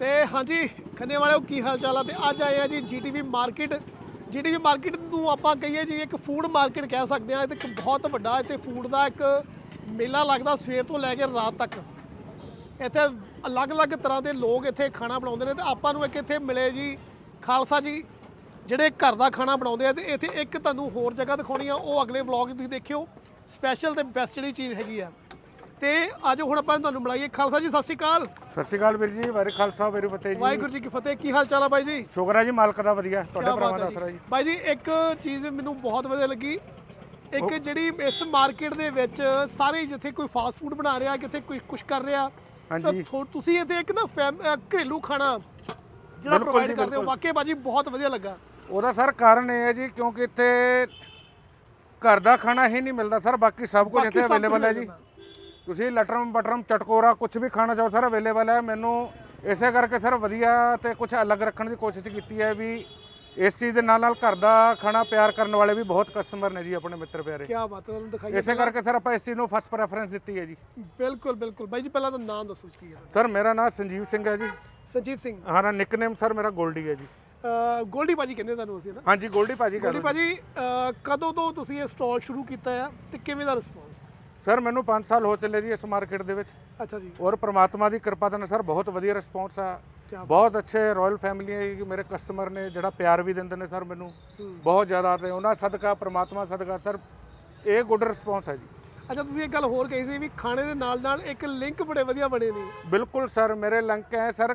ਤੇ ਹਾਂਜੀ, ਖੰਨੇ ਵਾਲਿਓ ਕੀ ਹਾਲ ਚਾਲ ਆ? ਤੇ ਅੱਜ ਆਏ ਆ ਜੀ ਜੀਟੀਵੀ ਮਾਰਕੀਟ ਜੀਟੀਵੀ ਮਾਰਕੀਟ ਨੂੰ ਆਪਾਂ ਕਹੀਏ ਜੀ ਇੱਕ ਫੂਡ ਮਾਰਕੀਟ ਕਹਿ ਸਕਦੇ ਆ। ਇਹ ਤੇ ਇੱਕ ਬਹੁਤ ਵੱਡਾ ਇੱਥੇ ਫੂਡ ਦਾ ਇੱਕ ਮੇਲਾ ਲੱਗਦਾ ਸਵੇਰ ਤੋਂ ਲੈ ਕੇ ਰਾਤ ਤੱਕ। ਇੱਥੇ ਅਲੱਗ-ਅਲੱਗ ਤਰ੍ਹਾਂ ਦੇ ਲੋਕ ਇੱਥੇ ਖਾਣਾ ਬਣਾਉਂਦੇ ਨੇ ਤੇ ਆਪਾਂ ਨੂੰ ਇੱਕ ਇੱਥੇ ਮਿਲੇ ਜੀ ਖਾਲਸਾ ਜੀ, ਜਿਹੜੇ ਘਰ ਦਾ ਖਾਣਾ ਬਣਾਉਂਦੇ ਆ ਤੇ ਇੱਥੇ ਇੱਕ ਤੁਹਾਨੂੰ ਹੋਰ ਜਗ੍ਹਾ ਦਿਖਾਉਣੀ ਆ। ਉਹ ਅਗਲੇ ਵਲੌਗ ਤੁਸੀਂ ਦੇਖਿਓ। ਸਪੈਸ਼ਲ ਤੇ ਬੈਸਟ ਜਿਹੜੀ ਚੀਜ਼ ਹੈਗੀ ਆ। ਤੇ ਅੱਜ ਹੁਣ ਆਪਾਂ ਤੁਹਾਨੂੰ ਮਿਲਾਈਏ ਖਾਲਸਾ ਜੀ ਸਤਿ ਸ਼੍ਰੀ ਅਕਾਲ। ਸਤਿ ਸ਼੍ਰੀ ਅਕਾਲ ਵੀਰ ਜੀ ਵਾਹਿਗੁਰੂ ਖਾਲਸਾ ਵਾਹਿਗੁਰੂ ਫਤਿਹ ਜੀ। ਵਾਹਿਗੁਰੂ ਜੀ ਕੀ ਫਤਿਹ ਕੀ ਹਾਲ ਚਾਲ ਆ ਬਾਈ ਜੀ? ਸ਼ੁਕਰ ਹੈ ਜੀ ਮਾਲਕ ਦਾ ਵਧੀਆ ਤੁਹਾਡੇ ਕਿਆ ਭਰਾਵਾਂ ਬਾਤ ਦਾ ਹੈ ਜੀ। ਜੀ। ਬਾਈ ਜੀ ਇੱਕ ਚੀਜ਼ ਮੈਨੂੰ ਬਹੁਤ ਵਧੀਆ ਲੱਗੀ। ਇੱਕ ਜਿਹੜੀ ਇਸ ਮਾਰਕੀਟ ਦੇ ਵਿੱਚ ਸਾਰੇ ਜਿੱਥੇ ਕੋਈ ਫਾਸਟ ਫੂਡ ਬਣਾ ਰਿਹਾ ਕਿਤੇ ਕੋਈ ਕੁਝ ਕਰ ਰਿਹਾ ਤਾਂ ਹਾਂਜੀ। ਥੋ- ਤੁਸੀਂ ਇੱਥੇ ਇੱਕ ਨਾ ਫੈਮ- ਘਰੇਲੂ ਖਾਣਾ ਜਿਹੜਾ ਬਿਲਕੁਲ ਪ੍ਰੋਵਾਈਡ ਜੀ, ਕਰਦੇ ਹੋ ਬਿਲਕੁਲ। ਵਾਕਈ ਬਾਜੀ ਬਹੁਤ ਵਧੀਆ ਲੱਗਾ। ਉਹਦਾ ਸਰ ਕਾਰਨ ਇਹ ਹੈ ਜੀ ਕਿਉਂਕਿ ਇੱਥੇ ਘਰ ਦਾ ਖਾਣਾ ਹੀ ਨਹੀਂ ਮਿਲਦਾ ਸਰ ਬਾਕੀ ਸਭ ਕੁਝ ਬਾਕੀ ਇੱਥੇ ਸਭ ਕੁਝ ਅਵੇਲੇਬਲ ਹੈ ਮਿਲ ਜੀ। ਜਾਂਦਾ। ਤੁਸੀਂ ਲਟਰਮ ਬਟਰਮ ਚਟਕੋਰਾ ਕੁਝ ਵੀ ਖਾਣਾ ਚਾਹੋ ਸਰ ਅਵੇਲੇਬਲ ਹੈ। ਮੈਨੂੰ ਇਸੇ ਕਰਕੇ ਸਰ ਵਧੀਆ ਤੇ ਕੁਝ ਅਲੱਗ ਰੱਖਣ ਦੀ ਕੋਸ਼ਿਸ਼ ਕੀਤੀ ਹੈ ਵੀ ਇਸ ਚੀਜ਼ ਦੇ ਨਾਲ ਨਾਲ ਘਰ ਦਾ ਖਾਣਾ ਪਿਆਰ ਕਰਨ ਵਾਲੇ ਵੀ ਬਹੁਤ ਕਸਟਮਰ ਨੇ ਜੀ ਆਪਣੇ ਮਿੱਤਰ ਪਿਆਰੇ। ਕੀ ਬਾਤ ਹੈ ਤੁਹਾਨੂੰ ਦਿਖਾਈਏ ਇਸੇ ਕਰਕੇ ਸਰ ਆਪਾਂ ਇਸ ਚੀਜ਼ ਨੂੰ ਫਸਟ ਪ੍ਰੈਫਰੈਂਸ ਦਿੱਤੀ ਹੈ ਜੀ। ਬਿਲਕੁਲ ਬਿਲਕੁਲ। ਬਾਈ ਜੀ ਪਹਿਲਾਂ ਤਾਂ ਨਾਮ ਦੱਸੋ ਕੀ ਹੈ? ਸਰ ਮੇਰਾ ਨਾਮ ਸੰਜੀਵ ਸਿੰਘ ਹੈ ਜੀ। ਸੰਜੀਵ ਸਿੰਘ। ਹਾਂ ਨਾ ਨਿਕਨੇਮ ਸਰ ਮੇਰਾ ਗੋਲਡੀ ਹੈ ਜੀ। ਗੋਲਡੀ ਬਾਜੀ ਕਹਿੰਦੇ ਤੁਹਾਨੂੰ ਅਸੀਂ ਨਾ? ਹਾਂਜੀ ਗੋਲਡੀ ਭਾਜੀ ਗੋਲਡੀ ਬਾਜੀ ਕਦੋਂ ਤੋਂ ਤੁਸੀਂ ਇਹ ਸਟਾਲ ਸ਼ੁਰੂ ਕੀਤਾ ਹੈ ਤੇ ਕਿਵੇਂ ਦਾ ਰਿਸਪੌਂਸ ਸਰ ਮੈਨੂੰ 5 ਸਾਲ ਹੋ ਚੱਲੇ ਜੀ ਇਸ ਮਾਰਕੀਟ ਦੇ ਵਿੱਚ। ਅੱਛਾ ਜੀ। ਔਰ ਪ੍ਰਮਾਤਮਾ ਦੀ ਕਿਰਪਾ ਦੇ ਨਾਲ ਸਰ ਬਹੁਤ ਵਧੀਆ ਰਿਸਪੌਂਸ ਆ। ਬਹੁਤ ਅੱਛੇ ਰਾਇਲ ਫੈਮਿਲੀ ਹੈ ਮੇਰੇ ਕਸਟਮਰ ਨੇ ਜਿਹੜਾ ਪਿਆਰ ਵੀ ਦਿੰਦੇ ਨੇ ਸਰ ਮੈਨੂੰ। ਬਹੁਤ ਜ਼ਿਆਦਾ ਤੇ ਉਹਨਾਂ ਸਦਕਾ ਪ੍ਰਮਾਤਮਾ ਸਦਕਾ ਸਰ ਇਹ ਗੁੱਡ ਰਿਸਪੌਂਸ ਹੈ ਜੀ। ਅੱਛਾ ਤੁਸੀਂ ਇੱਕ ਗੱਲ ਹੋਰ ਕਹੀ ਸੀ ਵੀ ਖਾਣੇ ਦੇ ਨਾਲ ਨਾਲ ਇੱਕ ਲਿੰਕ ਬੜੇ ਵਧੀਆ ਬਣੇ ਨੇ। ਬਿਲਕੁਲ ਸਰ ਮੇਰੇ ਲੰਕ ਹੈ ਸਰ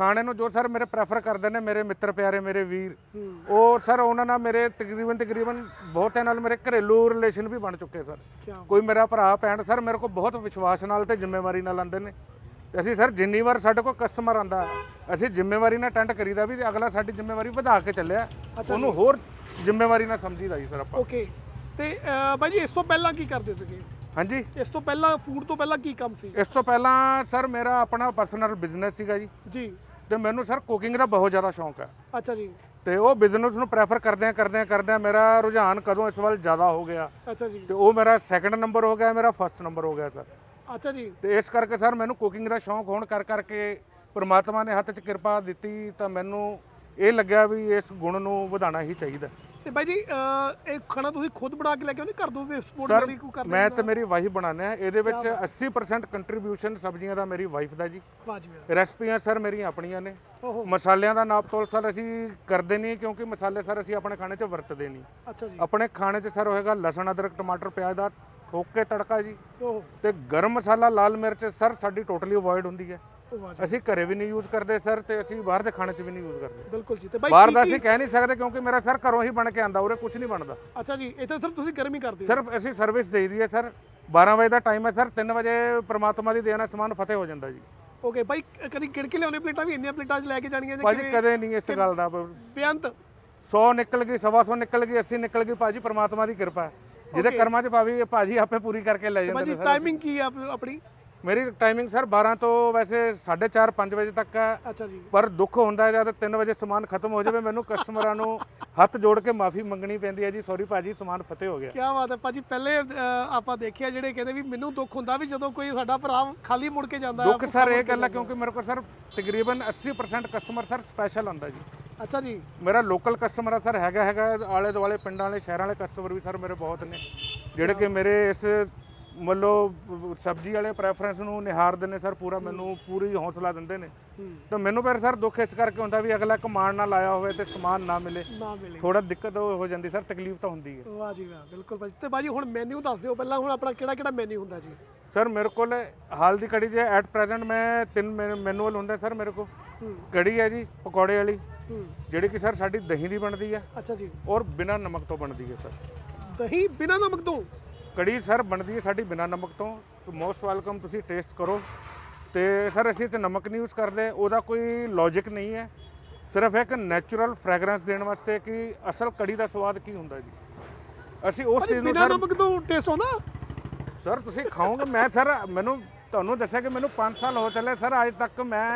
ਖਾਣੇ ਨੂੰ ਜੋ ਸਰ ਮੇਰੇ ਪ੍ਰੈਫਰ ਕਰਦੇ ਨੇ ਮੇਰੇ ਮਿੱਤਰ ਪਿਆਰੇ ਮੇਰੇ ਵੀਰ। ਉਹ ਸਰ ਉਹਨਾਂ ਨਾਲ ਮੇਰੇ ਤਕਰੀਬਨ ਤਕਰੀਬਨ ਬਹੁਤਿਆਂ ਨਾਲ ਮੇਰੇ ਘਰੇਲੂ ਰਿਲੇਸ਼ਨ ਵੀ ਬਣ ਚੁੱਕੇ ਸਰ। ਕੋਈ ਮੇਰਾ ਭਰਾ ਭੈਣ ਸਰ ਮੇਰੇ ਕੋਲ ਬਹੁਤ ਵਿਸ਼ਵਾਸ ਨਾਲ ਤੇ ਜ਼ਿੰਮੇਵਾਰੀ ਨਾਲ ਆਉਂਦੇ ਨੇ। ਅਸੀਂ ਸਰ ਜਿੰਨੀ ਵਾਰ ਸਾਡੇ ਕੋਲ ਕਸਟਮਰ ਆਂਦਾ ਅਸੀਂ ਜ਼ਿੰਮੇਵਾਰੀ ਨਾਲ ਅਟੈਂਡ ਕਰੀਦਾ ਵੀ ਅਗਲਾ ਸਾਡੀ ਜ਼ਿੰਮੇਵਾਰੀ ਵਧਾ ਕੇ ਚੱਲਿਆ। ਉਹਨੂੰ ਹੋਰ ਜ਼ਿੰਮੇਵਾਰੀ ਨਾਲ ਸਮਝੀਦਾ ਜੀ ਸਰ ਆਪਾਂ। ਓਕੇ ਤੇ ਜੀ ਇਸ ਤੋਂ ਪਹਿਲਾਂ ਕੀ ਕਰਦੇ ਸੀਗੇ? ਹਾਂਜੀ? ਇਸ ਤੋਂ ਪਹਿਲਾਂ ਫੂਡ ਤੋਂ ਪਹਿਲਾਂ ਕੀ ਕੰਮ ਸੀ? ਇਸ ਤੋਂ ਪਹਿਲਾਂ ਸਰ ਮੇਰਾ ਆਪਣਾ ਪਰਸਨਲ ਬਿਜ਼ਨਸ ਸੀਗਾ ਜੀ। ਜੀ। ਤੇ ਮੈਨੂੰ ਸਰ ਕੁਕਿੰਗ ਦਾ ਬਹੁਤ ਜ਼ਿਆਦਾ ਸ਼ੌਂਕ ਹੈ। ਅੱਛਾ ਜੀ। ਤੇ ਉਹ ਬਿਜ਼ਨਸ ਨੂੰ ਪ੍ਰੈਫਰ ਕਰਦਿਆਂ ਕਰਦਿਆਂ ਕਰਦਿਆਂ ਮੇਰਾ ਰੁਝਾਨ ਕਦੋਂ ਇਸ ਵੱਲ ਜ਼ਿਆਦਾ ਹੋ ਗਿਆ। ਅੱਛਾ ਜੀ। ਤੇ ਉਹ ਮੇਰਾ ਸੈਕੰਡ ਨੰਬਰ ਹੋ ਗਿਆ ਮੇਰਾ ਫਰਸਟ ਨੰਬਰ ਹੋ ਗਿਆ ਸਰ। ਅੱਛਾ ਜੀ। ਤੇ ਇਸ ਕਰਕੇ ਸਰ ਮੈਨੂੰ ਕੁਕਿੰਗ ਦਾ ਸ਼ੌਂਕ ਹੋਣ ਕਰ ਕਰਕੇ ਪ੍ਰਮਾਤਮਾ ਨੇ ਹੱਥ 'ਚ ਕਿਰਪਾ ਦਿੱਤੀ ਤਾਂ ਮੈਨੂੰ ਇਹ ਲੱਗਿਆ ਵੀ ਇਸ ਗੁਣ ਨੂੰ ਵਧਾਉਣਾ ਹੀ ਚਾਹੀਦਾ। ਤੇ ਬਾਈ ਜੀ ਅਹ, ਇਹ ਖਾਣਾ ਤੁਸੀਂ ਖੁਦ ਬਣਾ ਕੇ ਲੈ ਕੇ ਆਉਂਦੇ ਘਰ ਤੋਂ ਵੀ ਸਪੋਰਟ ਸਰ ਵਾਲੀ ਕੋਈ ਕਰਦੇ ਮੈਂ ਤੇ ਮੇਰੀ ਵਾਈਫ ਬਣਾਉਂਦੇ ਆ ਇਹਦੇ ਵਿੱਚ 80% ਕੰਟਰੀਬਿਊਸ਼ਨ ਸਬਜ਼ੀਆਂ ਦਾ ਮੇਰੀ ਵਾਈਫ ਦਾ ਜੀ। ਵਾਜਬ ਰੈਸਪੀਆਂ ਸਰ ਮੇਰੀਆਂ ਆਪਣੀਆਂ ਨੇ। ਓਹੋ। ਮਸਾਲਿਆਂ ਦਾ ਨਾਪ ਤੋਲ ਸਰ ਅਸੀਂ ਕਰਦੇ ਨਹੀਂ ਕਿਉਂਕਿ ਮਸਾਲੇ ਸਰ ਅਸੀਂ ਆਪਣੇ ਖਾਣੇ 'ਚ ਵਰਤਦੇ ਨਹੀਂ। ਅੱਛਾ ਜੀ। ਆਪਣੇ ਖਾਣੇ 'ਚ ਸਰ ਹੋਏਗਾ ਲਸਣ ਅਦਰਕ ਟਮਾਟਰ ਪਿਆਜ਼ ਦਾ ਠੋਕ ਕੇ ਤੜਕਾ ਜੀ। ਓਹੋ। ਤੇ ਗਰਮ ਮਸਾਲਾ ਲਾਲ ਮਿਰਚ ਸਰ ਸਾਡੀ ਟੋਟਲੀ ਅਵੋਇਡ ਹੁੰਦੀ ਹੈ। ਉਹ ਵਾਜਬ ਅਸੀਂ ਘਰੇ ਵੀ ਨਹੀਂ ਯੂਜ਼ ਕਰਦੇ ਸਰ ਤੇ ਅਸੀਂ ਬਾਹਰ ਦੇ ਖਾਣੇ 'ਚ ਵੀ ਨਹੀਂ ਯੂਜ਼ ਕਰਦੇ। ਬਿਲਕੁਲ ਜੀ ਤੇ ਬਾਈ ਬਾਹਰ ਦਾ ਅਸੀਂ ਕਹਿ ਨਹੀਂ ਸਕਦੇ ਕਿਉਂਕਿ ਮੇਰਾ ਸਰ ਘਰੋਂ ਹੀ ਬਣ ਕੇ ਆਂਦਾ ਉਰੇ ਕੁਝ ਨਹੀਂ ਬਣਦਾ। ਅੱਛਾ ਜੀ ਇਹ ਤਾਂ ਸਰ ਤੁਸੀਂ ਗਰਮੀ ਕਰਦੇ ਹੋ। ਸਿਰਫ ਅਸੀਂ ਸਰਵਿਸ ਦੇਈਦੀ ਹੈ ਸਰ। 12 ਵਜੇ ਦਾ ਟਾਈਮ ਹੈ ਸਰ 3 ਵਜੇ ਪ੍ਰਮਾਤਮਾ ਦੀ ਦੇਣ ਨਾਲ ਸਮਾਨ ਫਤਿਹ ਹੋ ਜਾਂਦਾ ਜੀ। ਓਕੇ ਬਾਈ ਕਦੀ ਕਿੜਕੇ ਲਿਆਉਣੇ ਪਲੇਟਾਂ ਵੀ? ਇੰਨੀਆਂ ਪਲੇਟਾਂ 'ਚ ਲੈ ਕੇ ਜਾਣੀਆਂ ਜਾਂ ਭਾਜੀ ਕਦੇ ਨਹੀਂ ਇਸ ਗੱਲ ਦਾ। ਬੇਅੰਤ। 100 ਨਿਕਲ ਗਈ 125 ਨਿਕਲ ਗਈ 80 ਨਿਕਲ ਗਈ ਭਾਜੀ ਪ੍ਰਮਾਤਮਾ ਦੀ ਕਿਰਪਾ। ਹੈ ਜਿਹਦੇ ਕਰਮਾਂ 'ਚ ਪਾਵੀ ਇਹ ਭਾਜੀ ਆਪੇ ਪੂਰੀ ਕਰਕੇ ਲੈ ਜਾਂਦੇ ਨੇ ਟਾਈਮਿੰਗ ਕੀ ਹੈ ਆਪ- ਆਪਣੀ? ਮੇਰੀ ਟਾਈਮਿੰਗ ਸਰ 12 ਤੋਂ ਵੈਸੇ 4:30 5 ਵਜੇ ਤੱਕ ਹੈ। ਅੱਛਾ ਜੀ। ਪਰ ਦੁੱਖ ਹੁੰਦਾ ਹੈ ਜਦ 3 ਵਜੇ ਸਮਾਨ ਖਤਮ ਹੋ ਜਾਵੇ ਮੈਨੂੰ ਕਸਟਮਰਾਂ ਨੂੰ ਹੱਥ ਜੋੜ ਕੇ ਮਾਫੀ ਮੰਗਣੀ ਪੈਂਦੀ ਹੈ ਜੀ। ਸੌਰੀ ਭਾਜੀ ਸਮਾਨ ਫਤਿਹ ਹੋ ਗਿਆ। ਕੀ ਬਾਤ ਹੈ ਭਾਜੀ ਪਹਿਲੇ ਆਪਾਂ ਦੇਖਿਆ ਜਿਹੜੇ ਕਹਿੰਦੇ ਵੀ ਮੈਨੂੰ ਦੁੱਖ ਹੁੰਦਾ ਵੀ ਜਦੋਂ ਕੋਈ ਸਾਡਾ ਭਰਾ ਖਾਲੀ ਮੁੜ ਕੇ ਜਾਂਦਾ ਹੈ, ਦੁੱਖ ਸਰ ਇਹ ਗੱਲ ਹੈ। ਕਿਉਂਕਿ ਮੇਰੇ ਕੋਲ ਸਰ ਤਕਰੀਬਨ 80% ਕਸਟਮਰ ਸਰ ਸਪੈਸ਼ਲ ਆਉਂਦਾ ਜੀ। ਅੱਛਾ ਜੀ। ਮੇਰਾ ਲੋਕਲ ਕਸਟਮਰ ਆ ਸਰ ਹੈਗਾ ਹੈਗਾ ਆਲੇ ਦੁਆਲੇ ਪਿੰਡਾਂ ਵਾਲੇ ਸ਼ਹਿਰਾਂ ਵਾਲੇ ਕਸਟਮਰ ਵੀ ਸਰ ਮੇਰੇ ਬਹੁਤ ਨੇ। ਜਿਹੜੇ ਕਿ ਮੇਰੇ ਇਸ ਮੱਲੋ ਸਬਜ਼ੀ ਵਾਲੇ ਪ੍ਰੈਫਰੈਂਸ ਨੂੰ ਨਿਹਾਰਦੇ ਨੇ ਸਰ ਪੂਰਾ ਮੈਨੂੰ ਪੂਰੀ ਹੌਸਲਾ ਦਿੰਦੇ ਨੇ। ਤਾਂ ਮੈਨੂੰ ਫਿਰ ਸਰ ਦੁੱਖ ਇਸ ਕਰਕੇ ਹੁੰਦਾ ਵੀ ਅਗਲਾ ਕਮਾਣ ਨਾਲ ਆਇਆ ਹੋਵੇ ਤੇ ਸਮਾਨ ਨਾ ਮਿਲੇ। ਨਾ ਮਿਲੇ। ਥੋੜਾ ਦਿੱਕਤ ਹੋ ਜਾਂਦੀ ਸਰ ਤਕਲੀਫ ਤਾਂ ਹੁੰਦੀ ਹੈ। ਵਾਹ ਜੀ ਵਾਹ ਬਿਲਕੁਲ ਭਾਜੀ। ਤੇ ਭਾਜੀ ਹੁਣ ਮੈਨੂ ਦੱਸ ਦਿਓ ਪਹਿਲਾਂ ਹੁਣ ਆਪਣਾ ਕਿਹੜਾ ਕਿਹੜਾ ਮੈਨੂ ਹੁੰਦਾ ਜੀ? ਸਰ ਮੇਰੇ ਕੋਲ ਹਾਲ ਦੀ ਕੜੀ ਜੇ ਐਟ ਪ੍ਰੈਜ਼ੈਂਟ ਮੈਂ ਤਿੰਨ ਮੈਨੂਅਲ ਹੁੰਦਾ ਸਰ ਮੇਰੇ ਕੋਲ। ਕੜੀ ਹੈ ਜੀ ਪਕੌੜੇ ਵਾਲੀ। ਜਿਹੜੀ ਕਿ ਸਰ ਸਾਡੀ ਦਹੀਂ ਦੀ ਬਣਦੀ ਹੈ। ਅੱਛਾ ਜੀ। ਔਰ ਬਿਨਾਂ ਨਮਕ ਤੋਂ ਬਣਦੀ ਹੈ ਸਰ। ਦਹੀਂ ਬਿਨਾ ਨਮਕ ਤੋਂ? ਕੜੀ ਸਰ ਬਣਦੀ ਹੈ ਸਾਡੀ ਬਿਨਾਂ ਨਮਕ ਤੋਂ। ਮੋਸਟ ਵੈਲਕਮ ਤੁਸੀਂ ਟੇਸਟ ਕਰੋ। ਤੇ ਸਰ ਅਸੀਂ ਤੇ ਨਮਕ ਨਹੀਂ ਯੂਜ਼ ਕਰਦੇ ਉਹਦਾ ਕੋਈ ਲੌਜੀਕ ਨਹੀਂ ਹੈ। ਸਿਰਫ ਇੱਕ ਨੈਚੁਰਲ ਫ੍ਰੈਗਰੈਂਸ ਦੇਣ ਵਾਸਤੇ ਕਿ ਅਸਲ ਕੜੀ ਦਾ ਸਵਾਦ ਕੀ ਹੁੰਦਾ ਜੀ। ਅਸੀਂ ਉਸ ਚੀਜ਼ ਨੂੰ ਬਿਨਾ ਸਰ ਨਮਕ ਤੋਂ ਟੇਸਟ ਆਉਂਦਾ? ਸਰ ਤੁਸੀਂ ਖਾਓਗੇ ਮੈਂ ਸਰ ਮੈਨੂੰ ਤੁਹਾਨੂੰ ਦੱਸਿਆ ਕਿ ਮੈਨੂੰ 5 ਸਾਲ ਹੋ ਚੱਲੇ ਸਰ ਅੱਜ ਤੱਕ ਮੈਂ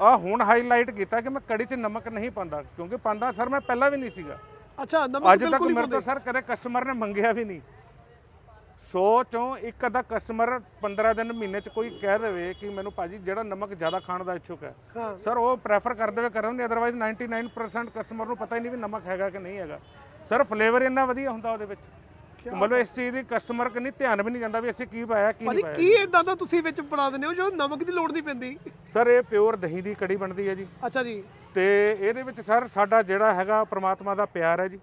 ਆ ਹੁਣ ਹਾਈਲਾਈਟ ਕੀਤਾ ਕਿ ਮੈਂ ਕੜੀ 'ਚ ਨਮਕ ਨਹੀਂ ਪਾਉਂਦਾ ਕਿਉਂਕਿ ਪਾਉਂਦਾ ਸਰ ਮੈਂ ਪਹਿਲਾਂ ਵੀ ਨਹੀਂ ਸੀਗਾ। ਅੱਛਾ ਨਮਕ ਅੱਜ ਤੱਕ ਬਿਲਕੁਲ ਨਹੀਂ ਮੇਰੇ ਤੋਂ ਪਾਉਂਦੇ। ਸਰ ਕਦੇ ਕਸਟਮਰ ਨੇ ਮੰਗਿਆ ਵੀ ਨਹੀਂ। 100 ਚੋਂ ਇੱਕ ਅੱਧਾ ਕਸਟਮਰ 15 ਦਿਨ ਮਹੀਨੇ ਚ ਕੋਈ ਕਹਿ ਦੇਵੇ ਕਿ ਮੈਨੂੰ ਭਾਜੀ ਜਿਹੜਾ ਨਮਕ ਜ਼ਿਆਦਾ ਖਾਣ ਦਾ ਇੱਛੁਕ ਹੈ। ਹਾਂ। ਸਰ ਉਹ ਪ੍ਰੈਫਰ ਕਰ ਦੇਵੇ ਕਰਨ ਨਹੀਂ ਅਦਰਵਾਈਜ਼ 99% ਕਸਟਮਰ ਨੂੰ ਪਤਾ ਹੀ ਨਹੀਂ ਵੀ ਨਮਕ ਹੈਗਾ ਕਿ ਨਹੀਂ ਹੈਗਾ। ਸਰ ਫਲੇਵਰ ਇੰਨਾ ਵਧੀਆ ਹੁੰਦਾ ਉਹਦੇ ਵਿੱਚ। ਮਤਲਬ ਇਸ ਚੀਜ਼ ਦੀ ਕਸਟਮਰ ਕਨੀ ਧਿਆਨ ਵੀ ਨਹੀਂ ਜਾਂਦਾ ਵੀ ਅਸੀਂ ਕੀ ਪਾਇਆ ਕੀ ਭਾਜੀ ਨਹੀਂ ਪਾਇਆ। ਕੀ ਇਦਾਂ ਦਾ ਤੁਸੀਂ ਵਿੱਚ ਬਣਾ ਦਿੰਦੇ ਹੋ ਜੋ ਨਮਕ ਦੀ ਲੋੜ ਨਹੀਂ ਪੈਂਦੀ? ਸਰ ਇਹ ਪਿਓਰ ਦਹੀਂ ਦੀ ਕੜੀ ਬਣਦੀ ਹੈ ਜੀ। ਅੱਛਾ ਜੀ। ਤੇ ਇਹਦੇ ਵਿੱਚ ਸਰ ਸਾਡਾ ਜਿਹੜਾ ਹੈਗਾ ਪ੍ਰਮਾਤਮਾ ਦਾ ਪਿਆਰ ਹੈ ਜੀ।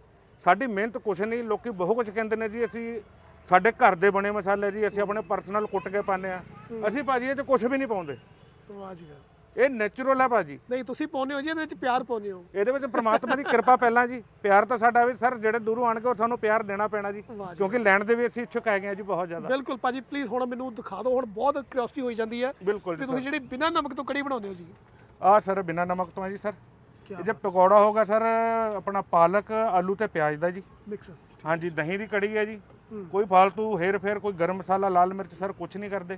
ਸਾਡੀ ਮਿਹਨਤ ਕੁਛ ਨਹੀਂ ਲੋਕੀ ਬਹੁਤ ਕੁਝ ਕਹਿੰਦੇ ਨੇ ਜੀ ਅਸੀਂ ਸਾਡੇ ਘਰ ਦੇ ਬਣੇ ਮਸਾਲੇ ਜੀ ਅਸੀਂ ਆਪਣੇ ਪਰਸਨਲ ਕੁੱਟ ਕੇ ਪਾਉਂਦੇ ਆ ਅਸੀਂ ਭਾਜੀ ਇਹ ਚ ਕੁਝ ਵੀ ਨਹੀਂ ਪਾਉਂਦੇ। ਵਾਹ ਜੀ। ਇਹ ਨੈਚੁਰਲ ਹੈ ਭਾਜੀ। ਨਹੀਂ ਤੁਸੀਂ ਪਾਉਂਦੇ ਹੋ ਜੀ ਇਹਦੇ ਵਿੱਚ ਪਿਆਰ ਪਾਉਂਦੇ ਹੋ। ਇਹਦੇ ਵਿੱਚ ਪ੍ਰਮਾਤਮਾ ਦੀ ਕਿਰਪਾ ਪਹਿਲਾਂ ਜੀ। ਪਿਆਰ ਤਾਂ ਸਾਡਾ ਵੀ ਸਰ ਜਿਹੜੇ ਦੂਰੋਂ ਆਣਗੇ ਉਹ ਸਾਨੂੰ ਪਿਆਰ ਦੇਣਾ ਪੈਣਾ ਜੀ। ਕਿਉਂਕਿ ਲੈਣ ਦੇ ਵੀ ਅਸੀਂ ਇੱਛੁਕ ਹੈਗੇ ਆ ਜੀ ਬਹੁਤ ਜ਼ਿਆਦਾ। ਬਿਲਕੁਲ ਭਾਜੀ ਪਲੀਜ਼ ਹੁਣ ਮੈਨੂੰ ਦਿਖਾ ਦਿਓ ਹੁਣ ਬਹੁਤ ਕਿਉਰਿਓਸਿਟੀ ਹੋਈ ਜਾਂਦੀ ਹੈ ਬਿਲਕੁਲ ਕਿ ਤੁਸੀਂ ਜਿਹੜੀ ਬਿਨਾਂ ਨਮਕ ਤੋਂ ਕੜੀ ਬਣਾਉਂਦੇ ਹੋ ਜੀ। ਆ ਸਰ ਬਿਨਾ ਨਮਕ ਤੋਂ ਹੈ ਜੀ ਸਰ। ਕੀ ਇਹ ਜੇ ਪਕੌੜਾ ਹੋਗਾ ਸਰ ਆਪਣਾ ਪਾਲਕ ਆਲੂ ਤੇ ਪਿਆਜ਼ ਦਾ ਜੀ। ਮਿਕਸ ਹਾਂਜੀ ਦਹੀਂ ਦੀ ਕੜੀ ਹੈ ਜੀ। ਕੋਈ ਫालतू ਹੇਰ ਫੇਰ ਕੋਈ ਗਰਮ ਮਸਾਲਾ ਲਾਲ ਮਿਰਚ ਸਰ ਕੁਝ ਨਹੀਂ ਕਰਦੇ।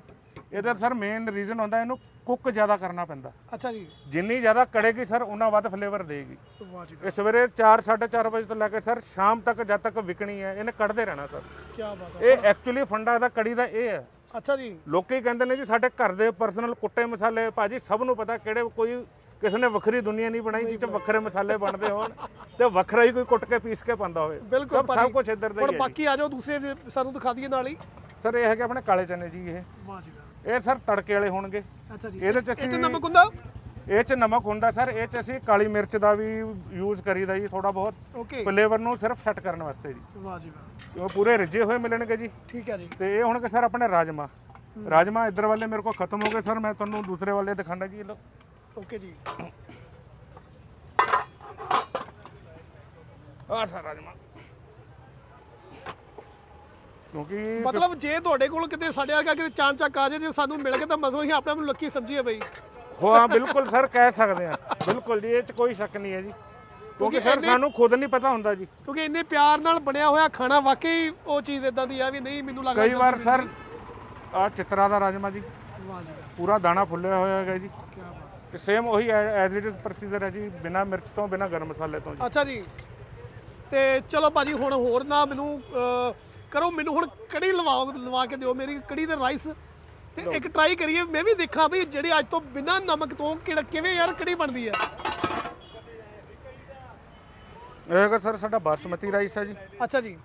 ਇਹਦਾ ਸਰ ਮੇਨ ਰੀਜ਼ਨ ਹੁੰਦਾ ਇਹਨੂੰ ਕੁੱਕ ਜ਼ਿਆਦਾ ਕਰਨਾ ਪੈਂਦਾ। ਅੱਛਾ ਜੀ। ਜਿੰਨੀ ਜ਼ਿਆਦਾ ਕੜੇਗੀ ਸਰ ਉਨਾ ਵੱਧ ਫਲੇਵਰ ਦੇਗੀ। ਵਾਹ ਜੀ ਇਹ ਸਵੇਰੇ 4 4:30 ਵਜੇ ਤੋਂ ਲੈ ਕੇ ਸਰ ਸ਼ਾਮ ਤੱਕ ਜਦ ਤੱਕ ਵਿਕਣੀ ਹੈ ਇਹਨੇ ਕੱਢਦੇ ਰਹਿਣਾ ਸਰ। ਕੀ ਬਾਤ ਹੈ। ਇਹ ਐਕਚੁਅਲੀ ਫੰਡਾ ਇਹਦਾ ਕੜੀ ਦਾ ਇਹ ਹੈ। ਅੱਛਾ ਜੀ। ਲੋਕੀ ਕਹਿੰਦੇ ਨੇ ਜੀ ਸਾਡੇ ਘਰ ਦੇ ਪਰਸਨਲ ਕੁੱਟੇ ਮਸਾਲੇ ਭਾਜੀ ਸਭ ਨੂੰ ਪਤਾ ਕਿਹੜੇ ਕੋਈ ਕਿਸੇ ਨੇ ਵੱਖਰੀ ਦੁਨੀਆ ਨਹੀਂ ਬਣਾਈ ਜਿੱਥੇ ਵੱਖਰੇ ਮਸਾਲੇ ਬਣਦੇ ਹੋਣ ਤੇ ਵੱਖਰਾ ਹੀ ਕੋਈ ਕੁੱਟ ਕੇ ਪੀਸ ਕੇ ਪਾਉਂਦਾ ਹੋਵੇ। ਬਿਲਕੁਲ ਸਭ ਕੁਝ ਇੱਧਰ ਦਾ ਹੀ ਹੈ। ਬਾਕੀ ਆ ਜਾਓ ਦੂਸਰੇ ਸਾਨੂੰ ਦਿਖਾ ਦਈਏ ਨਾਲ ਹੀ। ਸਰ ਇਹ ਹੈਗੇ ਆਪਣੇ ਕਾਲੇ ਚਨੇ ਜੀ ਇਹ। ਵਾਹ ਜੀ ਵਾਹ। ਇਹ ਸਰ ਤੜਕੇ ਵਾਲੇ ਹੋਣਗੇ। ਅੱਛਾ ਜੀ। ਇਹਦੇ ਚ ਇਹ ਅਸੀਂ ਨਮਕ ਹੁੰਦਾ? ਇਹ ਚ ਨਮਕ ਹੁੰਦਾ ਸਰ। ਇਹ ਚ ਅਸੀਂ ਕਾਲੀ ਮਿਰਚ ਦਾ ਵੀ ਯੂਜ਼ ਕਰੀਦਾ ਜੀ ਥੋੜਾ ਬਹੁਤ। ਫਲੇਵਰ ਨੂੰ ਸਿਰਫ ਸੈੱਟ ਕਰਨ ਵਾਸਤੇ ਜੀ। ਵਾਹ ਜੀ ਵਾਹ। ਉਹ ਪੂਰੇ ਰਿੱਝੇ ਹੋਏ ਮਿਲਣਗੇ ਜੀ। ਠੀਕ ਹੈ ਜੀ। ਤੇ ਇਹ ਹੋਣਗੇ ਸਰ ਆਪਣੇ ਰਾਜਮਾ। ਰਾਜਮਾ ਇੱਧਰ ਵਾਲੇ ਮੇਰੇ ਕੋਲ ਖਤਮ ਹੋ ਗਏ ਸਰ। ਮੈਂ ਤੁਹਾਨੂੰ ਦੂਸਰੇ ਵਾਲੇ ਦਿਖਾਣਾ ਜੀ ਇਹ ਲਓ। ਓਕੇ ਜੀ। ਆਹ ਸਰ ਰਾਜਮਾ। ਕਿਉਂਕਿ ਮਤਲਬ ਜੇ ਤੁਹਾਡੇ ਕੋਲ ਕਿਤੇ ਸਾਡੇ ਵਰਗਾ ਕਿਤੇ ਚਾਂਚ ਚੱਕ ਆ ਜੇ ਸਾਨੂੰ ਮਿਲ ਕੇ ਤਾਂ ਮਜ਼ੋ ਹੀ ਆਪਣੇ ਆਪ ਨੂੰ ਲੱਕੀ ਸਮਝੀਏ ਬਈ। ਹਾਂ ਬਿਲਕੁਲ ਸਰ ਕਹਿ ਸਕਦੇ ਆ ਬਿਲਕੁਲ ਜੀ ਇਹ ਚ ਕੋਈ ਸ਼ੱਕ ਨਹੀਂ ਹੈ ਜੀ। ਕਿਉਂਕਿ ਸਰ ਇੰਨੇ- ਸਾਨੂੰ ਖੁਦ ਨਹੀਂ ਪਤਾ ਹੁੰਦਾ ਜੀ। ਕਿਉਂਕਿ ਇੰਨੇ ਪਿਆਰ ਨਾਲ ਬਣਿਆ ਹੋਇਆ ਖਾਣਾ ਵਾਕਈ ਉਹ ਚੀਜ਼ ਇਦਾਂ ਦੀ ਆ ਵੀ ਨਹੀਂ ਮੈਨੂੰ ਲੱਗਦਾ ਕਈ ਵਾਰ ਸਰ ਆ ਚਿੱਤਰਾ ਦਾ ਰਾਜਮਾ ਜੀ। ਵਾਹ ਜੀ। ਪੂਰਾ ਦਾਣਾ ਫੁੱਲਿਆ ਹੋਇਆ ਹੈਗਾ ਜੀ। ਕੀ ਬਾਤ ਸੇਮ ਉਹੀ ਐਜ਼ ਇਟ ਇਜ਼ ਪ੍ਰੋਸੀਜਰ ਹੈ ਜੀ ਬਿਨਾ ਮਿਰਚ ਤੋਂ ਬਿਨਾ ਗਰਮ ਮਸਾਲੇ ਤੋਂ ਜੀ। ਅੱਛਾ ਜੀ। ਤੇ ਚਲੋ ਭਾਜੀ ਹੁਣ ਹੋਰ ਨਾ ਮੈਨੂੰ ਅਹ, ਕਰੋ ਮੈਨੂੰ ਹੁਣ ਕੜੀ ਲਵਾਓ ਲਵਾ ਕੇ ਦਿਓ ਮੇਰੀ ਕੜੀ ਤੇ ਰਾਈਸ ਤੇ ਇੱਕ ਟਰਾਈ ਕਰੀਏ ਮੈਂ ਵੀ ਦੇਖਾਂ ਵੀ ਜਿਹੜੇ ਅੱਜ ਤੋਂ ਬਿਨਾਂ ਨਮਕ ਤੋਂ ਕਿਹੜਾ ਕਿਵੇਂ ਯਾਰ ਕੜੀ ਬਣਦੀ ਹੈ। ਇਹ ਹੈਗਾ ਸਰ ਸਾਡਾ ਬਾਸਮਤੀ ਰਾਈਸ ਹੈ ਜੀ। ਅੱਛਾ ਜੀ।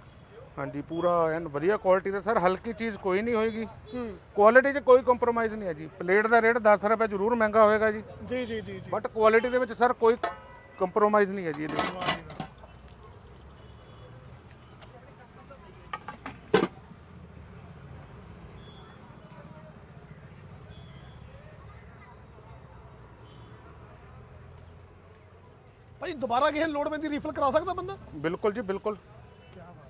ਹਾਂਜੀ ਪੂਰਾ ਐਨ ਵਧੀਆ ਕੁਆਲਿਟੀ ਦਾ। ਸਰ ਹਲਕੀ ਚੀਜ਼ ਕੋਈ ਨਹੀਂ ਹੋਏਗੀ। ਹੂੰ। ਕੁਆਲਿਟੀ 'ਚ ਕੋਈ ਕੰਪਰੋਮਾਈਜ਼ ਨਹੀਂ ਹੈ ਜੀ। ਪਲੇਟ ਦਾ ਰੇਟ 10 ਰੁਪਏ ਜ਼ਰੂਰ ਮਹਿੰਗਾ ਹੋਏਗਾ ਜੀ। ਜੀ ਜੀ ਜੀ ਜੀ। ਬਟ ਕੁਆਲਿਟੀ ਦੇ ਵਿੱਚ ਸਰ ਕੋਈ ਕੰਪਰੋਮਾਈਜ਼ ਨਹੀਂ ਹੈ ਜੀ ਇਹਦੇ ਵਿੱਚ। ਭਾਈ ਦੁਬਾਰਾ ਕਿਸੇ ਲੋਡ ਪੈਂਦੀ ਰੀਫਿਲ ਕਰਾ ਸਕਦਾ ਬੰਦਾ? ਬਿਲਕੁਲ ਜੀ ਬਿਲਕੁਲ ਕੀ ਬਾਤ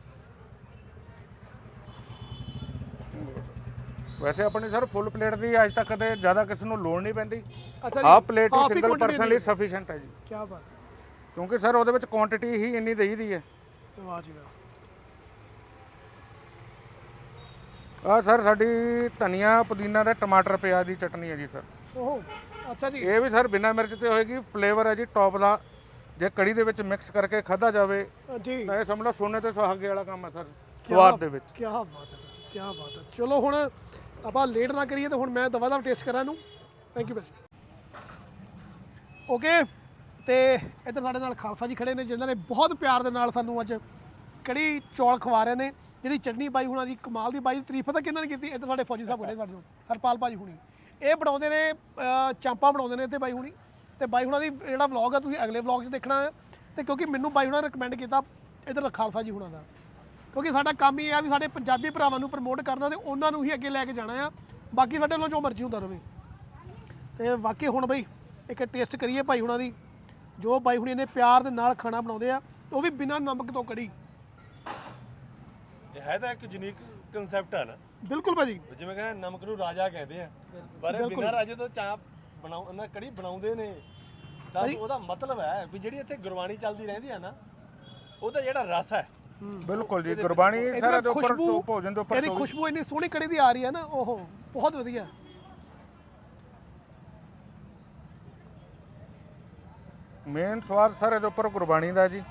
ਵੈਸੇ ਆਪਣੀ ਸਰ ਫੁੱਲ ਪਲੇਟ ਦੀ ਅੱਜ ਤੱਕ ਕਦੇ ਜ਼ਿਆਦਾ ਕਿਸੇ ਨੂੰ ਲੋੜ ਨਹੀਂ ਪੈਂਦੀ। ਅੱਛਾ ਜੀ ਪਲੇਟ ਹੀ ਸਿੰਗਲ quantity ਪਰਸਨ ਲਈ ਸਫੀਸ਼ੀਐਂਟ ਹੈ ਜੀ। ਕੀ ਬਾਤ ਹੈ। ਕਿਉਂਕਿ ਸਰ ਉਹਦੇ ਵਿੱਚ ਕੁਆਂਟੀਟੀ ਹੀ ਇੰਨੀ ਦੇਈਦੀ ਹੈ। ਵਾਹ ਜੀ ਵਾਹ। ਆ ਸਰ ਸਾਡੀ ਧਨੀਆ ਪੁਦੀਨਾ ਤੇ ਟਮਾਟਰ ਪਿਆਜ਼ ਦੀ ਚਟਨੀ ਹੈ ਜੀ ਸਰ। ਓਹੋ ਅੱਛਾ ਜੀ। ਇਹ ਵੀ ਸਰ ਬਿਨਾ ਮਿਰਚ ਤੇ ਹੋਏਗੀ ਫਲੇਵਰ ਹੈ ਜੀ ਟੌਪ ਦਾ। ਜੇ ਕੜੀ ਦੇ ਵਿੱਚ ਮਿਕਸ ਕਰਕੇ ਖਾਦਾ ਜਾਵੇ ਅ, ਜੀ। ਤਾਂ ਇਹ ਸਮਝ ਲਓ ਸੋਨੇ ਤੇ ਸੁਹਾਗੇ ਵਾਲਾ ਕੰਮ ਹੈ ਸਰ ਸਵਾਦ ਦੇ ਵਿੱਚ। ਕੀ ਬਾਤ ਹੈ ਭਾਜੀ ਕੀ ਬਾਤ ਹੈ। ਚਲੋ ਹੁਣ ਆਪਾਂ ਲੇਟ ਨਾ ਕਰੀਏ ਤੇ ਹੁਣ ਮੈਂ ਦਵਾ ਦਾ ਟੇਸਟ ਕਰਾਂ ਇਹਨੂੰ। ਥੈਂਕ ਯੂ ਭਾਜੀ। ਓਕੇ ਤੇ ਇੱਧਰ ਸਾਡੇ ਨਾਲ ਖਾਲਸਾ ਜੀ ਖੜੇ ਨੇ ਜਿਨ੍ਹਾਂ ਨੇ ਬਹੁਤ ਪਿਆਰ ਦੇ ਨਾਲ ਸਾਨੂੰ ਅੱਜ ਕੜੀ ਚੌਲ ਖਵਾ ਰਹੇ ਨੇ। ਜਿਹੜੀ ਚਟਨੀ ਬਾਈ ਹੁਣਾਂ ਦੀ ਕਮਾਲ ਦੀ ਬਾਈ ਦੀ ਤਾਰੀਫ ਤਾਂ ਕਿਹਨਾਂ ਨੇ ਕੀਤੀ? ਇੱਧਰ ਸਾਡੇ ਫੌਜੀ ਸਾਹਿਬ ਖੜੇ ਸਾਡੇ ਨਾਲ। ਹਰਪਾਲ ਭਾਜੀ ਹੁਣੀ। ਇਹ ਬਣਾਉਂਦੇ ਨੇ ਅ, ਚਾਂਪਾਂ ਬਣਾਉਂਦੇ ਨੇ ਇੱਥੇ ਬਾਈ ਹੁਣੀ। ਤੇ ਬਾਈ ਹੁਣਾਂ ਦੀ ਜਿਹੜਾ ਵਲੌਗ ਆ ਤੁਸੀਂ ਅਗਲੇ ਵਲੌਗ 'ਚ ਦੇਖਣਾ ਹੈ। ਤੇ ਕਿਉਂਕਿ ਮੈਨੂੰ ਬਾਈ ਹੁਣਾਂ ਨੇ ਰეკਮੈਂਡ ਕੀਤਾ ਇੱਧਰ ਦਾ ਖਾਲਸਾ ਜੀ ਹੁਣਾਂ ਦਾ। ਕਿਉਂਕਿ ਸਾਡਾ ਕੰਮ ਹੀ ਆ ਵੀ ਸਾਡੇ ਪੰਜਾਬੀ ਭਰਾਵਾਂ ਨੂੰ ਪ੍ਰਮੋਟ ਕਰਨਾ ਤੇ ਉਹਨਾਂ ਨੂੰ ਹੀ ਅੱਗੇ ਲੈ ਕੇ ਜਾਣਾ ਆ। ਬਾਕੀ ਸਾਡੇ ਵੱਲੋਂ ਜੋ ਮਰਜ਼ੀ ਹੁੰਦਾ ਰਵੇ। ਤੇ ਵਾਕਈ ਹੁਣ ਬਈ ਇੱਕ ਟੇਸਟ ਕਰੀਏ ਭਾਈ ਹੁਣਾਂ ਦੀ। ਜੋ ਬਾਈ ਹੁਣੀ ਨੇ ਪਿਆਰ ਦੇ ਨਾਲ ਖਾਣਾ ਬਣਾਉਂਦੇ ਆ ਉਹ ਵੀ ਬਿਨਾਂ ਨਮਕ ਤੋਂ ਕੜੀ। ਇਹ ਹੈ ਤਾਂ ਇੱਕ ਯੂਨੀਕ ਕਨਸੈਪਟ ਹੈ ਨਾ। ਬਿਲਕੁਲ ਭਾਜੀ। ਜਿਵੇਂ ਕਹਿੰਦੇ ਨਮਕ ਨੂੰ ਰਾਜਾ ਕਹਿੰਦੇ ਆ। ਪਰ ਇਹ ਬਿਨਾਂ ਰਾਜੇ ਤੋਂ ਚਾਪ ਬਣਾਉ ਉਹਨਾਂ ਕੜੀ ਬਣਾਉਂਦੇ ਨੇ। ਤਾਂ ਉਹਦਾ ਮਤਲਬ ਹੈ ਵੀ ਜਿਹੜੀ ਇੱਥੇ ਗੁਰਬਾਣੀ ਚੱਲਦੀ ਰਹਿੰਦੀ ਆ ਨਾ ਉਹਦਾ ਜਿਹੜਾ ਰਸ ਹੈ ਬਿਲਕੁਲ ਜੀ ਗੁਰਬਾਣੀ ਸਰ ਦੇ ਉੱਪਰ ਖੁਸ਼ਬੂ ਭੋਜਨ ਦੇ ਉੱਪਰ ਇਹਦੀ ਖੁਸ਼ਬੂ ਇੰਨੀ ਸੋਹਣੀ ਕੜੀ ਦੀ ਆ ਰਹੀ ਹੈ ਨਾ ਓਹੋ ਬਹੁਤ ਵਧੀਆ। ਮੇਨ ਸਵਾਦ ਸਰ ਇਹਦੇ ਉੱਪਰ ਗੁਰਬਾਣੀ ਦਾ ਜੀ।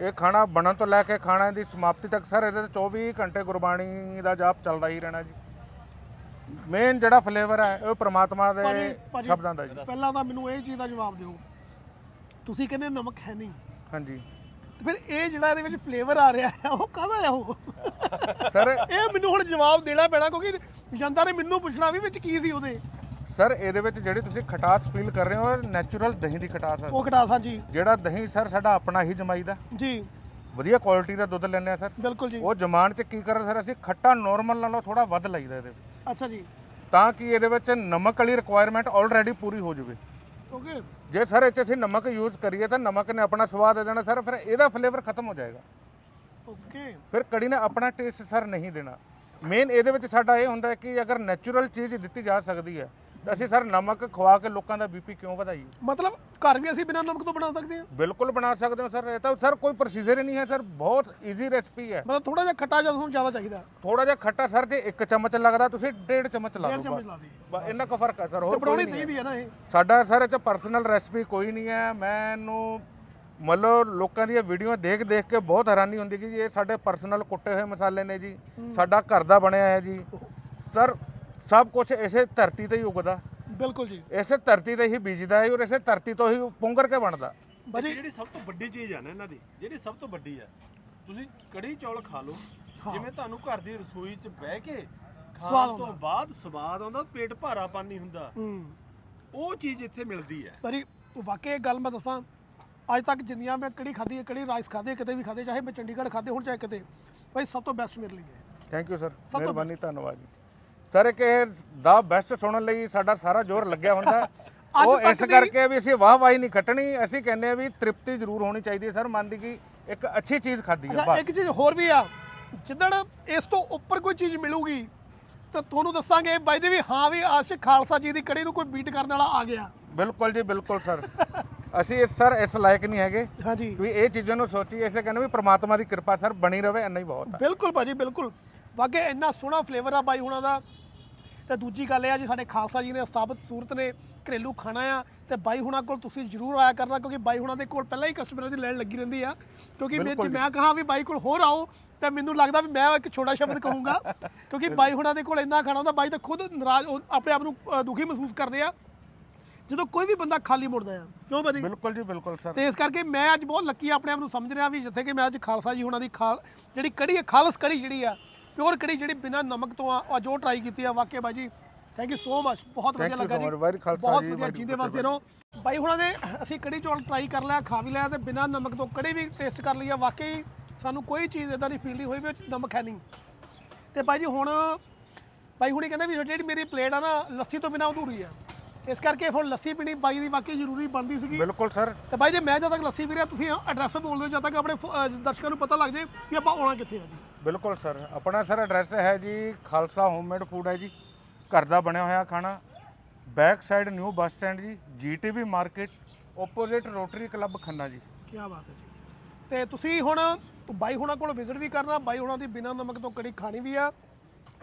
ਇਹ ਖਾਣਾ ਬਣਨ ਤੋਂ ਲੈ ਕੇ ਖਾਣਾ ਦੀ ਸਮਾਪਤੀ ਤੱਕ ਸਰ ਇਹਦੇ ਤੇ 24 ਘੰਟੇ ਗੁਰਬਾਣੀ ਦਾ ਜਾਪ ਚੱਲਦਾ ਹੀ ਰਹਿਣਾ ਜੀ। ਮੇਨ ਜਿਹੜਾ ਫਲੇਵਰ ਹੈ ਉਹ ਪ੍ਰਮਾਤਮਾ ਦੇ ਸ਼ਬਦਾਂ ਦਾ ਜੀ। ਪਹਿਲਾਂ ਤਾਂ ਮੈਨੂੰ ਇਹ ਚੀਜ਼ ਦਾ ਜਵਾਬ ਦਿਓ। ਤੁਸੀਂ ਕਹਿੰਦੇ ਨਮਕ ਹੈ ਨਹੀਂ। ਹਾਂਜੀ। ਤੇ ਫਿਰ ਇਹ ਜਿਹੜਾ ਇਹਦੇ ਵਿੱਚ ਫਲੇਵਰ ਆ ਰਿਹਾ ਹੈ ਉਹ ਕਾਹਦਾ ਆ ਉਹ? ਸਰ ਇਹ ਮੈਨੂੰ ਹੁਣ ਜਵਾਬ ਦੇਣਾ ਪੈਣਾ ਕਿਉਂਕਿ ਜਨਤਾ ਨੇ ਮੈਨੂੰ ਪੁੱਛਣਾ ਵੀ ਵਿੱਚ ਕੀ ਸੀ ਉਹਦੇ। ਸਰ ਇਹਦੇ ਵਿੱਚ ਜਿਹੜੀ ਤੁਸੀਂ ਖਟਾਸ ਫੀਲ ਕਰ ਰਹੇ ਹੋ ਨੈਚੁਰਲ ਦਹੀਂ ਦੀ ਖਟਾਸ ਹੈ ਉਹ ਕਟਾਸਾਂ ਜੀ ਜਿਹੜਾ ਦਹੀਂ ਸਰ ਸਾਡਾ ਆਪਣਾ ਹੀ ਜਮਾਈ ਦਾ ਜੀ। ਵਧੀਆ ਕੁਆਲਿਟੀ ਦਾ ਦੁੱਧ ਲੈਂਦੇ ਆ ਸਰ ਬਿਲਕੁਲ ਜੀ। ਉਹ ਜਮਾਨ ਚ ਕੀ ਕਰਦੇ ਸਰ ਅਸੀਂ ਖੱਟਾ ਨਾਰਮਲ ਨਾਲੋਂ ਥੋੜਾ ਵੱਧ ਲਈਦਾ ਇਹਦੇ ਵਿੱਚ। ਅੱਛਾ ਜੀ। ਤਾਂ ਕਿ ਇਹਦੇ ਵਿੱਚ ਨਮਕ ਵਾਲੀ ਰਿਕੁਆਇਰਮੈਂਟ ਆਲਰੇਡੀ ਪੂਰੀ ਹੋ ਜਾਵੇ। ਜੇ ਸਰ ਇਹ 'ਚ ਅਸੀਂ ਨਮਕ ਯੂਜ਼ ਕਰੀਏ ਤਾਂ ਨਮਕ ਨੇ ਆਪਣਾ ਸਵਾਦ ਦੇ ਦੇਣਾ ਸਰ ਫਿਰ ਇਹਦਾ ਫਲੇਵਰ ਖਤਮ ਹੋ ਜਾਏਗਾ। ਓਕੇ। ਫਿਰ ਕੜੀ ਨੇ ਆਪਣਾ ਟੇਸਟ ਸਰ ਨਹੀਂ ਦੇਣਾ। ਮੇਨ ਇਹਦੇ ਵਿੱਚ ਸਾਡਾ ਇਹ ਹੁੰਦਾ ਹੈ ਕਿ ਅਗਰ ਨੈਚੁਰਲ ਚੀਜ਼ ਦਿੱਤੀ ਜਾ ਸਕਦੀ ਹੈ ਅਸੀਂ ਸਰ ਨਮਕ ਖਵਾ ਕੇ ਲੋਕਾਂ ਦਾ ਬੀਪੀ ਕਿਉਂ ਵਧਾਈਏ? ਮਤਲਬ ਘਰ ਵੀ ਅਸੀਂ ਬਿਨਾਂ ਨਮਕ ਤੋਂ ਬਣਾ ਸਕਦੇ ਹਾਂ? ਬਿਲਕੁਲ ਬਣਾ ਸਕਦੇ ਹੋ ਸਰ ਇਹ ਤਾਂ ਸਰ ਕੋਈ ਪ੍ਰੋਸੀਜਰ ਹੀ ਨਹੀਂ ਹੈ ਸਰ ਬਹੁਤ ਈਜ਼ੀ ਰੈਸਪੀ ਹੈ। ਮਤਲਬ ਥੋੜਾ ਜਿਹਾ ਖੱਟਾ ਜਦੋਂ ਤੁਹਾਨੂੰ ਜ਼ਿਆਦਾ ਚਾਹੀਦਾ। ਥੋੜਾ ਜਿਹਾ ਖੱਟਾ ਸਰ ਜੇ ਇੱਕ ਚਮਚ ਲੱਗਦਾ ਤੁਸੀਂ ਡੇਢ ਚਮਚ ਲਾ ਡੇਢ ਦਿਓ ਚਮਚ ਬਸ। ਲਾ ਦਈਏ ਬਸ ਇੰਨਾ ਕੁ ਫ਼ਰਕ ਹੈ ਸਰ ਤੇ ਹੋਰ ਕੋਈ ਬਣਾਉਣੀ ਨਹੀਂ ਹੈ। ਚਾਹੀਦੀ ਹੈ ਨਾ ਇਹ। ਸਾਡਾ ਸਰ ਇਹ ਚ ਪਰਸਨਲ ਰੈਸਪੀ ਕੋਈ ਨਹੀਂ ਹੈ। ਮੈਨੂੰ ਮਤਲਬ ਲੋਕਾਂ ਦੀਆਂ ਵੀਡੀਓ ਦੇਖ ਦੇਖ ਕੇ ਬਹੁਤ ਹੈਰਾਨੀ ਹੁੰਦੀ ਕਿ ਜੀ ਇਹ ਸਾਡੇ ਪਰਸਨਲ ਕੁੱਟੇ ਹੋਏ ਮਸਾਲੇ ਨੇ ਜੀ। ਸਾਡਾ ਘਰ ਦਾ ਬਣਿਆ ਹੈ ਜੀ। ਸਰ ਸਭ ਕੁਝ ਇਸੇ ਧਰਤੀ ਤੇ ਹੀ ਉਗਦਾ। ਬਿਲਕੁਲ ਜੀ। ਇਸੇ ਧਰਤੀ ਤੇ ਹੀ ਬੀਜਦਾ ਹੈ ਔਰ ਇਸੇ ਧਰਤੀ ਤੋਂ ਹੀ ਪੁੰਗਰ ਕੇ ਬਣਦਾ। ਬਾਜੀ ਜਿਹੜੀ ਸਭ ਤੋਂ ਵੱਡੀ ਚੀਜ਼ ਆ ਨਾ ਇਹਨਾਂ ਦੀ ਜਿਹੜੀ ਸਭ ਤੋਂ ਵੱਡੀ ਆ ਤੁਸੀਂ ਕੜੀ ਚੌਲ ਖਾ ਲਓ। ਜਿਵੇਂ ਤੁਹਾਨੂੰ ਘਰ ਦੀ ਰਸੋਈ 'ਚ ਬਹਿ ਕੇ ਖਾਣ ਤੋਂ ਬਾਅਦ ਸਵਾਦ ਆਉਂਦਾ ਪੇਟ ਭਾਰਾਪਨ ਨਹੀਂ ਹੁੰਦਾ। ਉਹ ਚੀਜ਼ ਇੱਥੇ ਮਿਲਦੀ ਹੈ। ਵਾਕਈ ਇਹ ਗੱਲ ਮੈਂ ਦੱਸਾਂ ਅੱਜ ਤੱਕ ਜਿੰਨੀਆਂ ਮੈਂ ਕੜੀ ਖਾਧੀ ਹੈ ਕੜੀ ਰਾਈਸ ਖਾਧੇ ਹੈ, ਕਿਤੇ ਵੀ ਖਾਧੇ ਚਾਹੇ ਮੈਂ ਚੰਡੀਗੜ੍ਹ ਖਾਧੇ ਹੁਣ ਚਾਹੇ ਕਿਤੇ। ਭਾਈ ਸਭ ਤੋਂ ਬੈਸਟ ਮੇਰੇ ਲਈ ਹੈ। ਥੈਂਕ ਯੂ ਸਰ ਮਿਹਰਬਾਨੀ ਧੰਨਵਾਦ ਜੀ। ਸਰ ਕਿ ਦਾ ਬੈਸਟ ਸੁਣਨ ਲਈ ਸਾਡਾ ਸਾਰਾ ਜ਼ੋਰ ਲੱਗਿਆ ਹੁੰਦਾ। ਉਹ ਇਸ ਕਰਕੇ ਵੀ ਅਸੀਂ ਵਾਹ ਵਾਹੀ ਨਹੀਂ ਖੱਟਣੀ। ਅਸੀਂ ਕਹਿੰਦੇ ਆ ਵੀ ਤ੍ਰਿਪਤੀ ਜ਼ਰੂਰ ਹੋਣੀ ਚਾਹੀਦੀ ਹੈ ਸਰ ਮਨ ਦੀ ਕਿ ਇੱਕ ਅੱਛੀ ਚੀਜ਼ ਖਾਧੀ ਹੈ ਅੱਛਾ ਬਸ। ਇੱਕ ਚੀਜ਼ ਹੋਰ ਵੀ ਆ। ਜਿੱਦਣ ਇਸ ਤੋਂ ਉੱਪਰ ਕੋਈ ਚੀਜ਼ ਮਿਲੂਗੀ ਤਾਂ ਤੁਹਾਨੂੰ ਦੱਸਾਂਗੇ ਬਾਈ ਦੇ ਵੀ ਹਾਂ ਵੀ ਆਸ਼ਿਕ ਖਾਲਸਾ ਜੀ ਦੀ ਕੜੀ ਨੂੰ ਕੋਈ ਬੀਟ ਕਰਨ ਵਾਲਾ ਆ ਗਿਆ। ਬਿਲਕੁਲ ਜੀ ਬਿਲਕੁਲ ਸਰ। ਅਸੀਂ ਇਸ ਸਰ ਇਸ ਲਾਇਕ ਨਹੀਂ ਹੈਗੇ ਹਾਂਜੀ। ਵੀ ਇਹ ਚੀਜ਼ਾਂ ਨੂੰ ਸੋਚੀਏ ਇਸੇ ਕਹਿੰਦੇ ਵੀ ਪ੍ਰਮਾਤਮਾ ਦੀ ਕਿਰਪਾ ਸਰ ਬਣੀ ਰਵੇ ਇੰਨਾ ਹੀ ਬਹੁਤ ਹੈ ਬਿਲਕੁਲ ਭਾਜੀ ਬਿਲਕੁਲ। ਵਾਕੇ ਇੰਨਾ ਸੋਹਣਾ ਫਲੇਵਰ ਆ ਬਾਈ ਹੁਣਾਂ ਦਾ। ਤੇ ਦੂਜੀ ਗੱਲ ਇਹ ਆ ਜੀ ਸਾਡੇ ਖਾਲਸਾ ਜੀ ਨੇ ਸਾਬਤ ਸੂਰਤ ਨੇ ਘਰੇਲੂ ਖਾਣਾ ਆ ਤੇ ਬਾਈ ਹੁਣਾਂ ਕੋਲ ਤੁਸੀਂ ਜ਼ਰੂਰ ਆਇਆ ਕਰਨਾ ਕਿਉਂਕਿ ਬਾਈ ਹੁਣਾਂ ਦੇ ਕੋਲ ਪਹਿਲਾਂ ਹੀ ਕਸਟਮਰਾਂ ਦੀ ਲਾਈਨ ਲੱਗੀ ਰਹਿੰਦੀ ਆ। ਕਿਉਂਕਿ ਮੈਂ ਜੇ। ਮੈਂ ਕਹਾਂ ਵੀ ਬਾਈ ਕੋਲ ਹੋਰ ਆਓ ਤਾਂ ਮੈਨੂੰ ਲੱਗਦਾ ਵੀ ਮੈਂ ਇੱਕ ਛੋਟਾ ਸ਼ਬਦ ਕਹੂੰਗਾ ਕਿਉਂਕਿ ਬਾਈ ਹੁਣਾਂ ਦੇ ਕੋਲ ਇੰਨਾ ਖਾਣਾ ਹੁੰਦਾ ਬਾਈ ਤਾਂ ਖੁਦ ਨਾਰਾਜ਼ ਉਹ ਆਪਣੇ ਆਪ ਨੂੰ ਦੁਖੀ ਮਹਿਸੂਸ ਕਰਦੇ ਆ। ਜਦੋਂ ਕੋਈ ਵੀ ਬੰਦਾ ਖਾਲੀ ਮੁੜਦਾ ਆ। ਕਿਉਂ ਭਾਜੀ? ਬਿਲਕੁਲ ਜੀ ਬਿਲਕੁਲ ਸਰ। ਤੇ ਇਸ ਕਰਕੇ ਮੈਂ ਅੱਜ ਬਹੁਤ ਲੱਕੀ ਆਪਣੇ ਆਪ ਨੂੰ ਸਮਝ ਰਿਹਾ ਵੀ ਜਿੱਥੇ ਕਿ ਮੈਂ ਅੱਜ ਖਾਲਸਾ ਜੀ ਹੁਣਾਂ ਦੀ ਖਾਲ ਜਿਹੜੀ ਕੜੀ ਹੈ ਖਾਲਸ ਕੜੀ ਜਿਹੜੀ ਆ ਪਿਓਰ ਕੜੀ ਜਿਹੜੀ ਬਿਨਾਂ ਨਮਕ ਤੋਂ ਆ ਉਹ ਜੋ ਟਰਾਈ ਕੀਤੀ ਆ ਵਾਕਿਆ ਬਾਈ ਜੀ ਥੈਂਕ ਯੂ ਸੋ ਮਚ ਬਹੁਤ ਵਧੀਆ ਲੱਗਾ ਜੀ ਬਹੁਤ ਵਧੀਆ ਜੀਂਦੇ ਵਾਸਤੇ ਰਹੋ ਬਾਈ ਹੁਣਾਂ ਦੇ ਅਸੀਂ ਕੜੀ ਚੌਲ ਟਰਾਈ ਕਰ ਲਿਆ ਖਾ ਵੀ ਲਿਆ ਤੇ ਬਿਨਾਂ ਨਮਕ ਤੋਂ ਕੜੀ ਵੀ ਟੇਸਟ ਕਰ ਲਈ ਆ ਵਾਕਈ ਸਾਨੂੰ ਕੋਈ ਚੀਜ਼ ਇਦਾਂ ਦੀ ਫੀਲ ਨਹੀਂ ਹੋਈ ਵਿੱਚ ਨਮਕ ਹੈ ਨਹੀਂ। ਤੇ ਬਾਈ ਜੀ ਹੁਣ ਬਾਈ ਹੁਣੀ ਕਹਿੰਦੇ ਵੀ ਜਿਹੜੀ ਮੇਰੀ ਪਲੇਟ ਆ ਨਾ ਲੱਸੀ ਤੋਂ ਬਿਨਾਂ ਅਧੂਰੀ ਆ। ਇਸ ਕਰਕੇ ਹੁਣ ਲੱਸੀ ਪੀਣੀ ਬਾਈ ਦੀ ਵਾਕਈ ਜ਼ਰੂਰੀ ਬਣਦੀ ਸੀਗੀ। ਬਿਲਕੁਲ ਸਰ। ਤੇ ਬਾਈ ਜੇ ਮੈਂ ਜਦ ਤੱਕ ਲੱਸੀ ਪੀ ਰਿਹਾ ਤੁਸੀਂ ਐਡਰੈਸ ਬੋਲ ਦਿਓ ਜਦ ਤੱਕ ਆਪਣੇ ਦਰਸ਼ਕਾਂ ਨੂੰ ਪਤਾ ਲੱਗ ਜੇ ਵੀ ਆਪਾਂ ਆਉਣਾ ਕਿੱਥੇ ਆ ਜੀ। ਬਿਲਕੁਲ ਸਰ, ਆਪਣਾ ਸਰ ਐਡਰੈਸ ਹੈ ਜੀ, ਖਾਲਸਾ ਹੋਮਮੇਡ ਫੂਡ ਹੈ ਜੀ। ਘਰ ਦਾ ਬਣਿਆ ਹੋਇਆ ਖਾਣਾ। Back side new bus stand ਜੀ GTV market opposite Rotary Club Khanna ਜੀ। ਕੀ ਬਾਤ ਹੈ ਜੀ। ਤੇ ਤੁਸੀਂ ਹੁਣ, ਬਾਈ ਹੁਣਾਂ ਕੋਲ ਵਿਜ਼ਿਟ ਵੀ ਕਰਨਾ, ਬਾਈ ਹੁਣਾਂ ਦੀ ਬਿਨਾਂ ਨਮਕ ਤੋਂ ਕੜੀ ਖਾਣੀ ਵੀ ਆ।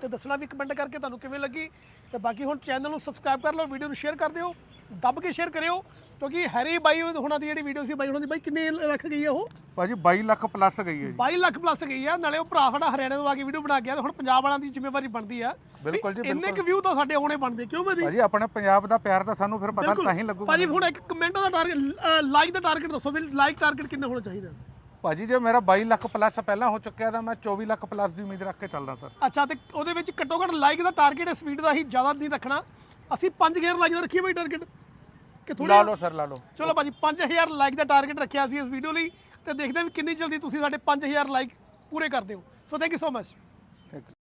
ਤੇ ਦੱਸਣਾ ਵੀ ਕਮੈਂਟ ਕਰਕੇ ਤੁਹਾਨੂੰ ਕਿਵੇਂ ਲੱਗੀ। ਤੇ ਬਾਕੀ ਹੁਣ ਚੈਨਲ ਨੂੰ ਸਬਸਕ੍ਰਾਈਬ ਕਰ ਲਓ ਵੀਡੀਓ ਨੂੰ ਸ਼ੇਅਰ ਕਰ ਦਿਓ, ਦੱਬ ਕੇ ਸ਼ੇਅਰ ਕਰਿਓ। ਕਿਉਂਕਿ ਹੈਰੀ ਬਾਈ ਹੁਣਾਂ ਦੀ ਜਿਹੜੀ ਵੀਡੀਓ ਸੀ ਬਾਈ ਹੁਣਾਂ ਦੀ ਬਾਈ ਕਿੰਨੇ ਲੱਖ ਗਈ ਆ ਉਹ? ਭਾਜੀ 22 ਲੱਖ ਪਲੱਸ ਗਈ ਹੈ ਜੀ। 22 ਲੱਖ ਪਲੱਸ ਗਈ ਆ ਨਾਲੇ ਉਹ ਭਰਾ ਸਾਡਾ ਹਰਿਆਣਾ ਤੋਂ ਆ ਕੇ ਵੀਡੀਓ ਬਣਾ ਗਿਆ ਤੇ ਹੁਣ ਪੰਜਾਬ ਵਾਲਿਆਂ ਦੀ ਜ਼ਿੰਮੇਵਾਰੀ ਬਣਦੀ ਆ। ਬਿਲਕੁਲ ਜੀ, ਇੰਨੇ ਕੁ ਵਿਊ ਤਾਂ ਸਾਡੇ ਆਉਣੇ ਬਣਦੇ ਕਿਉਂ ਭਾਜੀ? ਭਾਜੀ ਆਪਣੇ ਪੰਜਾਬ ਦਾ ਪਿਆਰ ਤਾਂ ਸਾਨੂੰ ਫਿਰ ਪਤਾ ਤਾਂ ਹੀ ਲੱਗੂਗਾ। ਭਾਜੀ ਹੁਣ ਇੱਕ ਕਮੈਂਟ ਦਾ ਟਾਰਗੇਟ ਲਾਈਕ ਦਾ ਟਾਰਗੇਟ ਦੱਸੋ ਵੀ ਲਾਈਕ ਟਾਰਗੇਟ ਕਿੰਨਾ ਹੋਣਾ ਚਾਹੀਦਾ ਭਾਜੀ ਜੇ ਮੇਰਾ 22 ਲੱਖ ਪਲੱਸ ਪਹਿਲਾਂ ਹੋ ਚੁੱਕਿਆ ਤਾਂ ਮੈਂ 24 ਲੱਖ ਪਲੱਸ ਦੀ ਉਮੀਦ ਰੱਖ ਕੇ ਚੱਲਦਾ ਸਰ ਅੱਛਾ ਤੇ ਉਹਦੇ ਵਿੱਚ ਘੱਟੋ ਘੱਟ ਲਾਈਕ ਦਾ ਟਾਰਗੇਟ ਇਸ ਵੀਡੀਓ ਦਾ ਹੀ ਜ਼ਿਆਦਾ ਨਹੀਂ ਰੱਖਣਾ। ਅਸੀਂ 5000 ਲਾਈਕ ਦਾ ਰੱਖੀਏ ਭਾਈ ਟਾਰਗੇਟ ਕਿ ਥੋੜੀ ਲਾ ਲਓ ਸਰ ਲਾ ਲਓ। ਚਲੋ ਭਾਜੀ 5000 ਲਾਈਕ ਦਾ ਟਾਰਗੇਟ ਰੱਖਿਆ ਸੀ ਇਸ ਵੀਡੀਓ ਲਈ ਤੇ ਦੇਖਦੇ ਹਾਂ ਵੀ ਕਿੰਨੀ ਜਲਦੀ ਤੁਸੀਂ ਸਾਡੇ 5000 ਲਾਈਕ ਪੂਰੇ ਕਰਦੇ ਹੋ so thank you so much.